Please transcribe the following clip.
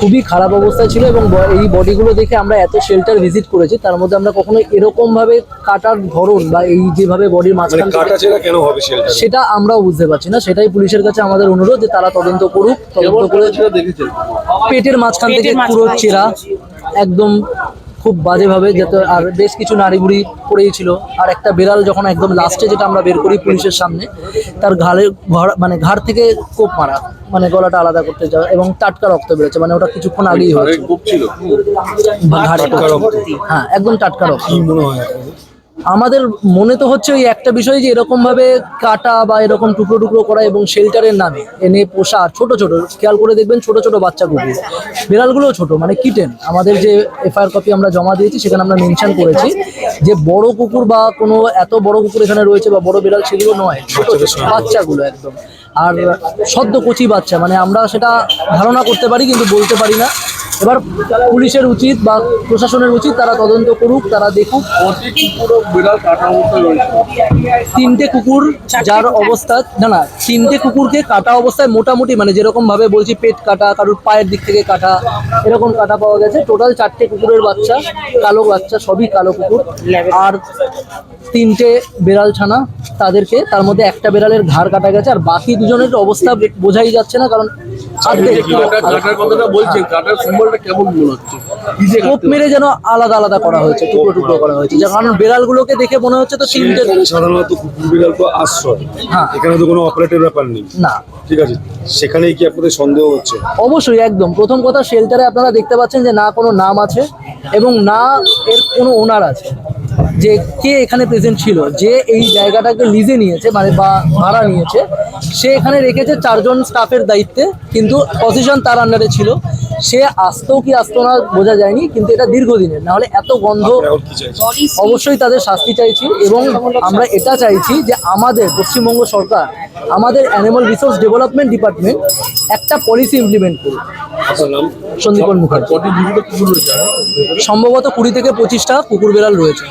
খুবই খারাপ অবস্থায় ছিল এবং ব- এই বডিগুলো দেখে আমরা এত শেল্টার ভিজিট করেছি তার মধ্যে আমরা কখনো এরকম ভাবে কাটার ধরন বা এই যেভাবে বডির মানে মাঝখান সেটা আমরা বুঝতে পারছি না সেটাই পুলিশের কাছে আমাদের অনুরোধ যে তারা তদন্ত করুক তদন্ত করে পেটের মাঝখান থেকে পুরো চেরা একদম খুব বাজেভাবে যাতে আর বেশ কিছু নারী বুড়ি পড়েই ছিল। আর একটা বেড়াল যখন একদম লাস্টে যেটা আমরা বের করি পুলিশের সামনে তার ঘাড়ে ঘর মানে ঘাড় থেকে কোপ মারা মানে গলাটা আলাদা করতে যাওয়া এবং টাটকা রক্ত বেরোচ্ছে মানে ওটা কিছুক্ষণ আগেই হয়েছে। হ্যাঁ একদম টাটকা রক্ত। আমাদের মনে তো হচ্ছে ওই একটা বিষয় যে এরকম ভাবে কাটা বা এরকম টুকরো টুকরো করা এবং শেল্টারের নামে এনে পোষা ছোট ছোট খেয়াল করে দেখবেন ছোট ছোট বাচ্চা কুকুর। বিড়ালগুলো ছোট মানে কিটেন। আমাদের যে এফআইআর কপি আমরা জমা দিয়েছি সেখানে আমরা মেনশন করেছি যে বড় কুকুর বা কোনো এত বড় কুকুর এখানে রয়েছে বা বড় বিড়াল সেগুলো নয়। ছোট ছোট বাচ্চাগুলো একদম। আর সদ্য কচি বাচ্চা মানে আমরা সেটা ধারণা করতে পারি কিন্তু বলতে পারি না। এবার পুলিশের উচিত বা প্রশাসনের উচিত তারা তদন্ত করুক, তারা দেখুক। তিনটে কুকুর যার অবস্থা, না না, তিনটে কুকুরকে কাটা অবস্থায় মোটামুটি মানে যেরকম ভাবে বলছি পেট কাটা, কারোর পায়ের দিক থেকে কাটা, এরকম কাটা পাওয়া গেছে। টোটাল চারটে কুকুরের বাচ্চা, কালো বাচ্চা, সবই কালো কুকুর। আর তিনটে বেড়াল ছানা তাদেরকে, তার মধ্যে একটা বেড়ালের ঘাড় কাটা গেছে, আর বাকি দুজনের অবস্থা বোঝাই যাচ্ছে না, কারণ আর্ধেক কাটার কথাটা বলছেন কাটার সিম্বলটা কেমন হচ্ছে? কি যে কোপ মেরে যেন আলাদা আলাদা করা হয়েছে টুকরো টুকরো করা হয়েছে। কারণ বেড়ালগুলোকে দেখে মনে হচ্ছে তো তিনটে সাধারণত কুকুর বিড়াল তো আশ্রয়। হ্যাঁ। এখানে তো কোনো অপারেটের ব্যাপার নেই। না। ঠিক আছে? সেখানেই কি আপনাদের সন্দেহ হচ্ছে? অবশ্যই একদম। প্রথম কথা শেল্টারে আপনারা দেখতে পাচ্ছেন যে না কোনো নাম আছে এবং না এর কোনো ওনার আছে। যে কে এখানে প্রেজেন্ট ছিল যে এই জায়গাটাকে লিজে নিয়েছে মানে বা ভাড়া নিয়েছে সে এখানে রেখেছে চারজন স্টাফের দায়িত্বে কিন্তু পজিশন তার আন্ডারে ছিল। সে আসতো কি আসতো না বোঝা যায়নি কিন্তু এটা দীর্ঘদিনের। নাহলে এত গন্ধ অবশ্যই তাদের শাস্তি চাইছি এবং আমরা এটা চাইছি যে আমাদের পশ্চিমবঙ্গ সরকার আমাদের অ্যানিমাল রিসোর্স ডেভেলপমেন্ট ডিপার্টমেন্ট একটা পলিসি ইমপ্লিমেন্ট করুক। সন্দীপন মুখার্জি। সম্ভবত কুড়ি থেকে পঁচিশটা কুকুর বেড়াল রয়েছে।